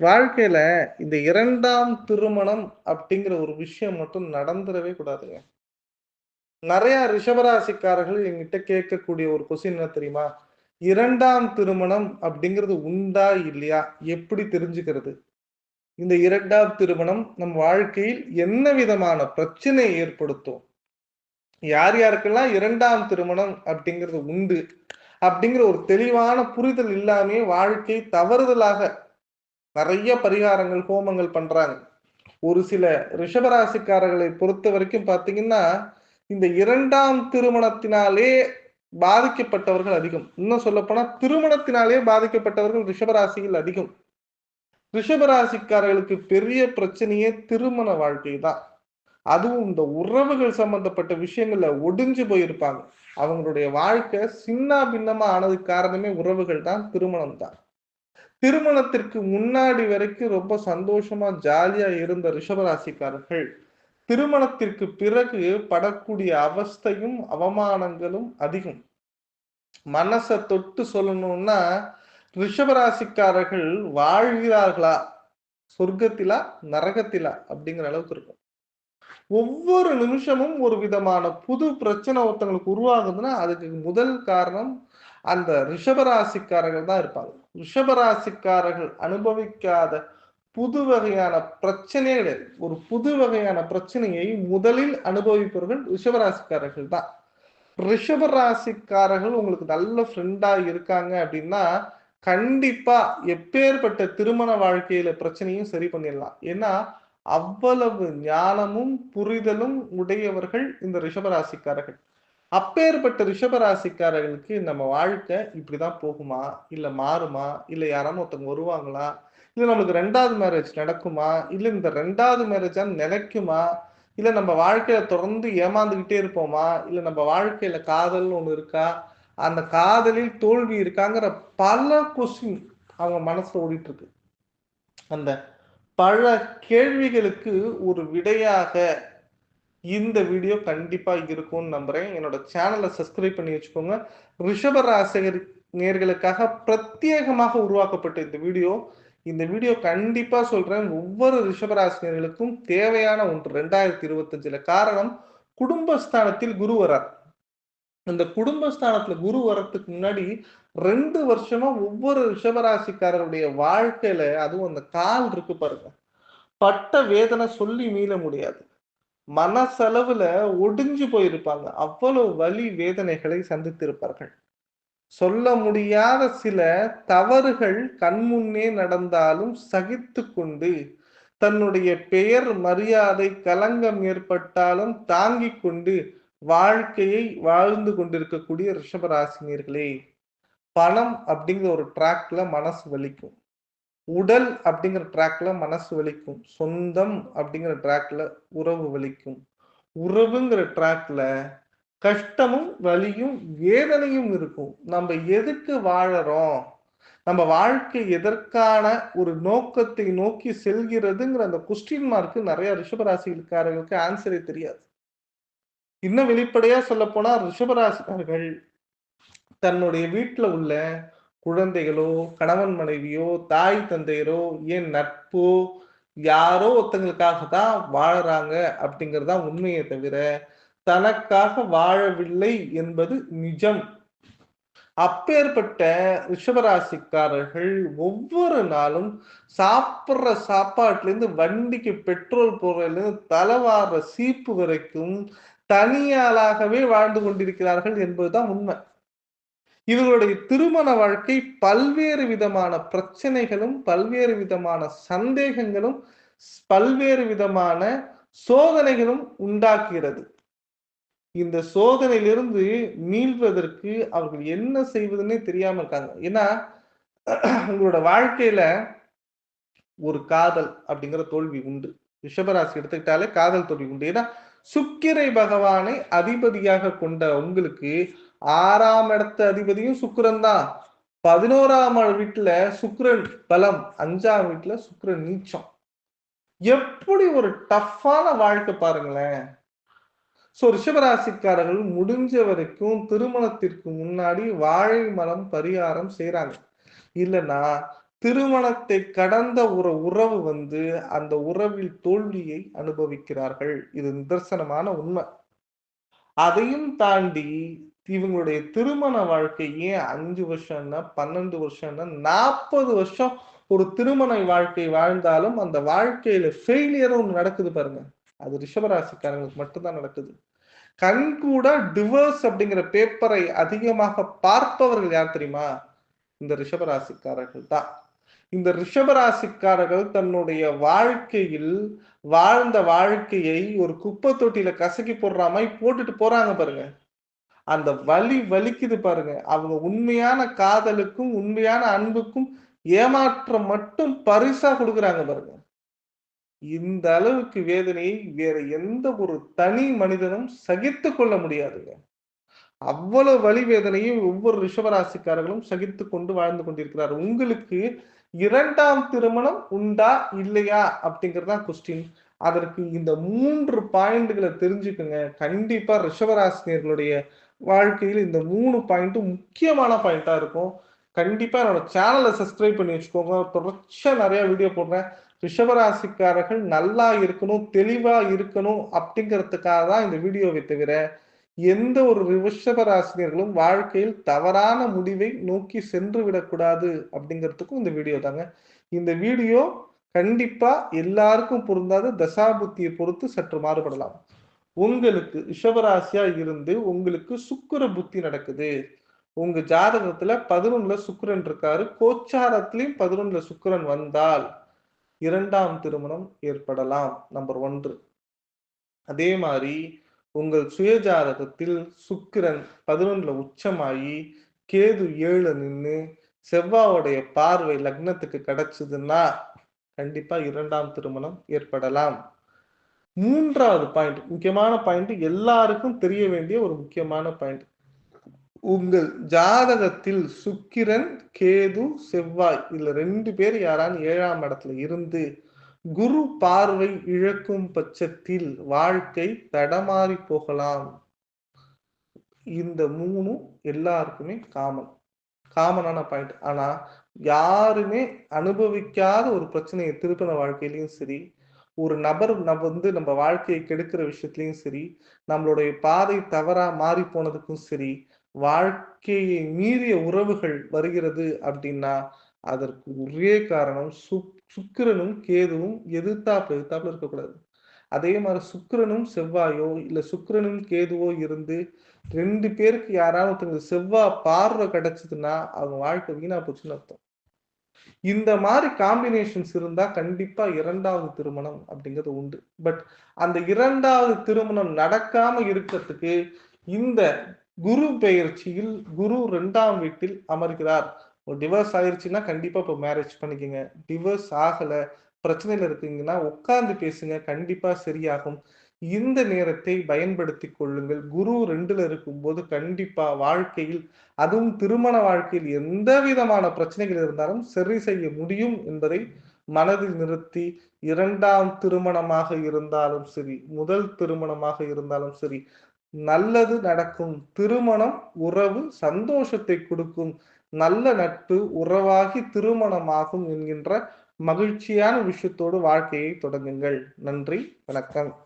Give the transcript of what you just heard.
வாழ்க்கையில இந்த இரண்டாம் திருமணம் அப்படிங்கிற ஒரு விஷயம் மட்டும் நடந்துடவே கூடாதுங்க. நிறைய ரிஷபராசிக்காரர்கள் என்கிட்ட கேட்கக்கூடிய ஒரு கொஸ்டின் என்ன தெரியுமா? இரண்டாம் திருமணம் அப்படிங்கிறது உண்டா இல்லையா? எப்படி தெரிஞ்சுக்கிறது? இந்த இரண்டாம் திருமணம் நம் வாழ்க்கையில் என்ன விதமான பிரச்சனை ஏற்படுத்தும்? யார் யாருக்கெல்லாம் இரண்டாம் திருமணம் அப்படிங்கிறது உண்டு? அப்படிங்கிற ஒரு தெளிவான புரிதல் இல்லாமே வாழ்க்கை தவறுதலாக நிறைய பரிகாரங்கள் ஹோமங்கள் பண்றாங்க. ஒரு சில ரிஷபராசிக்காரர்களை பொறுத்த வரைக்கும் பாத்தீங்கன்னா இந்த இரண்டாம் திருமணத்தினாலே பாதிக்கப்பட்டவர்கள் அதிகம். இன்னும் சொல்லப்போனா திருமணத்தினாலே பாதிக்கப்பட்டவர்கள் ரிஷபராசியில் அதிகம். ரிஷபராசிக்காரர்களுக்கு பெரிய பிரச்சனையே திருமண வாழ்க்கை தான். அதுவும் இந்த உறவுகள் சம்பந்தப்பட்ட விஷயங்கள்ல ஒடிஞ்சு போயிருப்பாங்க. அவங்களுடைய வாழ்க்கை சின்ன பின்னமா ஆனதுக்கு காரணமே உறவுகள் தான் திருமணம் தான். திருமணத்திற்கு முன்னாடி வரைக்கும் ரொம்ப சந்தோஷமா ஜாலியா இருந்த ரிஷபராசிக்காரர்கள் திருமணத்திற்கு பிறகு படக்கூடிய அவஸ்தையும் அவமானங்களும் அதிகம். மனசை தொட்டு சொல்லணும்னா ரிஷபராசிக்காரர்கள் வாழ்கிறார்களா? சொர்க்கத்திலா? நரகத்திலா? அப்படிங்கிற அளவுக்கு இருக்கும். ஒவ்வொரு நிமிஷமும் ஒரு விதமான புது பிரச்சனை ஒருத்தங்களுக்கு உருவாகுதுன்னா அதுக்கு முதல் காரணம் அந்த ரிஷபராசிக்காரர்கள் தான் இருப்பாங்க. ரிஷபராசிக்காரர்கள் அனுபவிக்காத புது வகையான பிரச்சனையே கிடையாது ஒரு புது வகையான பிரச்சனையை முதலில் அனுபவிப்பவர்கள் ரிஷபராசிக்காரர்கள் தான். ரிஷபராசிக்காரர்கள் உங்களுக்கு நல்ல ஃப்ரெண்டா இருக்காங்க அப்படின்னா கண்டிப்பா எப்பேற்பட்ட திருமண வாழ்க்கையில பிரச்சனையும் சரி பண்ணிடலாம். ஏன்னா அவ்வளவு ஞானமும் புரிதலும் உடையவர்கள் இந்த ரிஷபராசிக்காரர்கள். அப்பேற்பட்ட ரிஷபராசிக்காரர்களுக்கு நம்ம வாழ்க்கை இப்படிதான் போகுமா? இல்ல மாறுமா? இல்ல யாராவது ஒருத்தவங்க வருவாங்களா? இல்ல நம்மளுக்கு ரெண்டாவது மேரேஜ் நடக்குமா? இல்ல இந்த ரெண்டாவது மேரேஜா நிலைக்குமா? இல்ல நம்ம வாழ்க்கையில தொடர்ந்து ஏமாந்துகிட்டே இருப்போமா? இல்ல நம்ம வாழ்க்கையில காதல்னு ஒண்ணு இருக்கா? அந்த காதலில் தோல்வி இருக்காங்கிற பல கொஸ்டின் அவங்க மனசுல ஓடிட்டு இருக்கு அந்த பல கேள்விகளுக்கு ஒரு விடையாக இந்த வீடியோ கண்டிப்பா இருக்கும்னு நம்புறேன். என்னோட சேனலை சப்ஸ்கிரைப் பண்ணி வச்சுக்கோங்க. ரிஷப ராசிகர் நேர்களுக்காக பிரத்யேகமாக உருவாக்கப்பட்ட இந்த வீடியோ. இந்த வீடியோ கண்டிப்பா சொல்றேன். ஒவ்வொரு ரிஷபராசினியர்களுக்கும் தேவையான ஒன்று ரெண்டாயிரத்தி இருபத்தஞ்சுல காரணம் குடும்பஸ்தானத்தில் குரு வரார். அந்த குடும்பஸ்தானத்துல குரு வரத்துக்கு முன்னாடி ரெண்டு வருஷமா ஒவ்வொரு ரிஷபராசிக்காரருடைய வாழ்க்கையில அதுவும் அந்த கால் இருக்கு பாருங்க. பட்ட வேதனை சொல்லி மீள முடியாது. மனசளவுல ஒடிஞ்சு போயிருப்பாங்க. அவ்வளவு வலி வேதனைகளை சந்தித்திருப்பார்கள். சொல்ல முடியாத சில தவறுகள் கண்முன்னே நடந்தாலும் சகித்து கொண்டு தன்னுடைய பெயர் மரியாதை கலங்கம் ஏற்பட்டாலும் தாங்கிக் கொண்டு வாழ்க்கையை வாழ்ந்து கொண்டிருக்கக்கூடிய ரிஷபராசினியர்களே. பணம் அப்படிங்கிற ஒரு ட்ராக்ல மனசு வலிக்கும். உடல் அப்படிங்கிற ட்ராக்ல மனசு வலிக்கும். சொந்தம் அப்படிங்கிற ட்ராக்ல உறவு வலிக்கும். உறவுங்கிற ட்ராக்ல கஷ்டமும் வலியும் வேதனையும் இருக்கும். நம்ம எதுக்கு வாழறோம்? நம்ம வாழ்க்கை எதற்கான ஒரு நோக்கத்தை நோக்கி செல்கிறதுங்கிற அந்த கொஸ்டின் மார்க்கு நிறைய ரிஷபராசிக்காரர்களுக்கு ஆன்சரே தெரியாது. இன்னும் வெளிப்படையா சொல்ல போனா ரிஷபராசிக்காரர்கள் தன்னுடைய வீட்டுல உள்ள குழந்தைகளோ கணவன் மனைவியோ தாய் தந்தையரோ ஏன் நட்போ யாரோ ஒருத்தங்களுக்காக தான் வாழறாங்க அப்படிங்கறதுதான் உண்மையை தவிர தனக்காக வாழவில்லை என்பது நிஜம். அப்பேற்பட்ட ரிஷபராசிக்காரர்கள் ஒவ்வொரு நாளும் சாப்பிட்ற சாப்பாட்டுல இருந்து வண்டிக்கு பெட்ரோல் போடுறதுல இருந்து தலைவாடுற சீப்பு வரைக்கும் தனியாளாகவே வாழ்ந்து கொண்டிருக்கிறார்கள் என்பதுதான் உண்மை. இவர்களுடைய திருமண வாழ்க்கை பல்வேறு விதமான பிரச்சனைகளும் பல்வேறு விதமான சந்தேகங்களும் பல்வேறு விதமான சோதனைகளும் உண்டாக்குகிறது. இந்த சோதனையிலிருந்து மீள்வதற்கு அவர்கள் என்ன செய்வதுன்னே தெரியாம இருக்காங்க. ஏன்னா உங்களோட வாழ்க்கையில ஒரு காதல் அப்படிங்கிற தோல்வி உண்டு. ரிஷபராசி எடுத்துக்கிட்டாலே காதல் தோல்வி உண்டு. ஏன்னா சுக்கிரை பகவானை அதிபதியாக கொண்ட உங்களுக்கு ஆறாம் இடத்த அதிபதியும் சுக்கரன் தான் பதினோராம் வீட்டுல சுக்கரன் பலம். அஞ்சாம் வீட்டுல சுக்கரன் நீச்சம். எப்படி ஒரு டஃப்பான வாழ்க்கை பாருங்களேன். சோ ரிஷபராசிக்காரர்கள் முடிஞ்ச வரைக்கும் திருமணத்திற்கு முன்னாடி வாழை மரம் பரிகாரம் செய்யறாங்க இல்லைன்னா திருமணத்தை கடந்த ஒரு உறவு வந்து அந்த உறவில் தோல்வியை அனுபவிக்கிறார்கள். இது நிதர்சனமான உண்மை. அதையும் தாண்டி இவங்களுடைய திருமண வாழ்க்கை ஏன் அஞ்சு வருஷம்னா பன்னெண்டு வருஷம்னா நாற்பது வருஷம் ஒரு திருமண வாழ்க்கை வாழ்ந்தாலும் அந்த வாழ்க்கையில ஒன்று நடக்குது பாருங்க. அது ரிஷபராசிக்காரங்களுக்கு மட்டும்தான் நடக்குது. கண் கூட டிவர்ஸ் அப்படிங்கிற பேப்பரை அதிகமாக பார்ப்பவர்கள் யார் தெரியுமா? இந்த ரிஷபராசிக்காரர்கள் தான். இந்த ரிஷபராசிக்காரர்கள் தன்னுடைய வாழ்க்கையில் வாழ்ந்த வாழ்க்கையை ஒரு குப்பை தொட்டியில கசக்கி போடுற மாதிரி போட்டுட்டு போறாங்க பாருங்க. அந்த வலி வலிக்குது பாருங்க. அவங்க உண்மையான காதலுக்கும் உண்மையான அன்புக்கும் ஏமாற்றம் மட்டும் பரிசா கொடுக்குறாங்க பாருங்க. இந்த அளவுக்கு வேதனையை வேற எந்த ஒரு தனி மனிதனும் சகித்து கொள்ள முடியாதுங்க. அவ்வளவு வழி வேதனையும் ஒவ்வொரு ரிஷபராசிக்காரர்களும் சகித்து கொண்டு வாழ்ந்து கொண்டிருக்கிறார். உங்களுக்கு இரண்டாம் திருமணம் உண்டா இல்லையா? அப்படிங்கறதுதான் கொஸ்டின் அதற்கு இந்த மூன்று பாயிண்ட்களை தெரிஞ்சுக்குங்க. கண்டிப்பா ரிஷபராசினியர்களுடைய வாழ்க்கையில் இந்த மூணு பாயிண்ட்டும் முக்கியமான பாயிண்டா இருக்கும். கண்டிப்பா என்னோட சேனலை சப்ஸ்கிரைப் பண்ணி வச்சுக்கோங்க. தொடர்ச்சியா நிறைய வீடியோ போடுறேன். ரிஷபராசிக்காரர்கள் நல்லா இருக்கணும் தெளிவா இருக்கணும் அப்படிங்கிறதுக்காக தான் இந்த வீடியோவை தவிர எந்த ஒரு ரிஷபராசினியர்களும் வாழ்க்கையில் தவறான முடிவை நோக்கி சென்று விடக்கூடாது அப்படிங்கிறதுக்கும் இந்த வீடியோ தாங்க. இந்த வீடியோ கண்டிப்பா எல்லாருக்கும் பொருந்தாது. தசாபுத்தியை பொறுத்து சற்று மாறுபடலாம். உங்களுக்கு ரிஷபராசியா இருந்து உங்களுக்கு சுக்கர புத்தி நடக்குது. உங்க ஜாதகத்துல பதினொன்னுல சுக்கரன் இருக்காரு. கோச்சாரத்திலையும் பதினொன்னுல சுக்கரன் வந்தால் இரண்டாம் திருமணம் ஏற்படலாம் நம்பர் ஒன்று. அதே மாதிரி உங்கள் சுயஜாதகத்தில் சுக்கிரன் பதினொன்றுல உச்சமாயி கேது ஏழு நின்று செவ்வாவுடைய பார்வை லக்னத்துக்கு கிடைச்சதுன்னா கண்டிப்பா இரண்டாம் திருமணம் ஏற்படலாம். மூன்றாவது பாயிண்ட் முக்கியமான பாயிண்ட் எல்லாருக்கும் தெரிய வேண்டிய ஒரு முக்கியமான பாயிண்ட் உங்கள் ஜாதகத்தில் சுக்கிரன் கேது செவ்வாய் இதுல ரெண்டு பேர் யாரான்னு ஏழாம் இடத்துல இருந்து குரு பார்வை இழக்கும் பட்சத்தில் வாழ்க்கை தடமாறி போகலாம். இந்த மூணும் எல்லாருக்குமே காமன் காமனான பாயிண்ட் ஆனா யாருமே அனுபவிக்காத ஒரு பிரச்சனையை திருப்பின வாழ்க்கையிலையும் சரி ஒரு நபர் நம்ம வந்து நம்ம வாழ்க்கையை கெடுக்கிற விஷயத்துலையும் சரி நம்மளுடைய பாதை தவறா மாறி போனதுக்கும் சரி வாழ்க்கையை மீறிய உறவுகள் வருகிறது அப்படின்னா அதற்கு ஒரே காரணம் சுக் சுக்கிரனும் கேதுவும் எதிர்த்தாப்புல எதிர்த்தாப்புல இருக்கக்கூடாது. அதே மாதிரி சுக்கிரனும் செவ்வாயோ இல்ல சுக்கிரனும் கேதுவோ இருந்து ரெண்டு பேருக்கு யாராவது ஒருத்தங்க செவ்வாய் பார்வை கிடைச்சதுன்னா அவங்க வாழ்க்கை வீணா போச்சுன்னு அர்த்தம். இந்த மாதிரி காம்பினேஷன்ஸ் இருந்தா கண்டிப்பா இரண்டாவது திருமணம் அப்படிங்கிறது உண்டு. பட் அந்த இரண்டாவது திருமணம் நடக்காம இருக்கிறதுக்கு இந்த குரு பெயர்ச்சியில் குரு ரெண்டாம் வீட்டில் அமர்கிறார். ஒரு டிவோர்ஸ் ஆயிருச்சுன்னா கண்டிப்பா இப்போ மேரேஜ் பண்ணிக்கோங்க. டிவர்ஸ் ஆகல. பிரச்சனையில இருக்கீங்கன்னா உட்கார்ந்து பேசுங்க. கண்டிப்பா சரியாகும். இந்த நேரத்தை பயன்படுத்தி கொள்ளுங்கள். குரு ரெண்டுல இருக்கும்போது கண்டிப்பா வாழ்க்கையில் அதுவும் திருமண வாழ்க்கையில் எந்த விதமான பிரச்சனைகள் இருந்தாலும் சரி செய்ய முடியும் என்பதை மனதில் நிறுத்தி இரண்டாம் திருமணமாக இருந்தாலும் சரி முதல் திருமணமாக இருந்தாலும் சரி நல்லது நடக்கும். திருமணம் உறவு சந்தோஷத்தை கொடுக்கும். நல்ல நட்பு உறவாகி திருமணமாகும் என்கின்ற மகிழ்ச்சியான விஷயத்தோடு வாழ்க்கையை தொடங்குங்கள். நன்றி வணக்கம்.